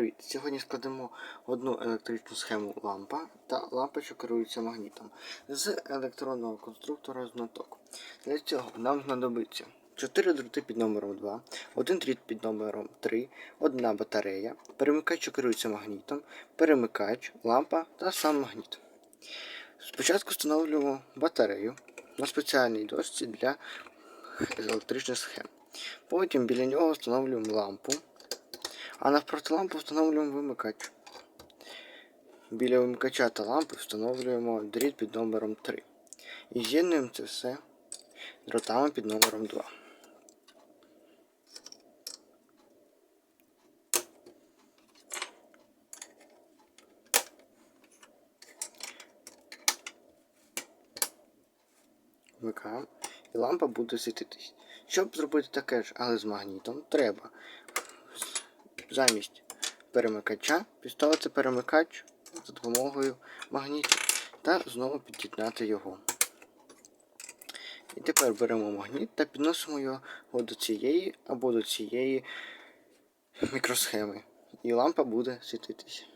привіт! Сьогодні складемо одну електричну схему лампа та лампа, що керується магнітом з електронного конструктора знаток. Для цього нам знадобиться 4 дроти під номером 2, один дріт під номером 3, одна батарея, перемикач, що керується магнітом, перемикач, лампа та сам магніт. Спочатку встановлюємо батарею на спеціальній дошці для електричних схем. Потім біля нього встановлюємо лампу. А навпроти лампи встановлюємо вимикач. Біля вимикача та лампи встановлюємо дріт під номером 3. І з'єднуємо це все дротами під номером 2. Вмикаємо і лампа буде світитись. Щоб зробити таке ж, але з магнітом, треба замість перемикача підставити перемикач за допомогою магніту та знову під'єднати його. І тепер беремо магніт та підносимо його до цієї або до цієї мікросхеми. І лампа буде світитись.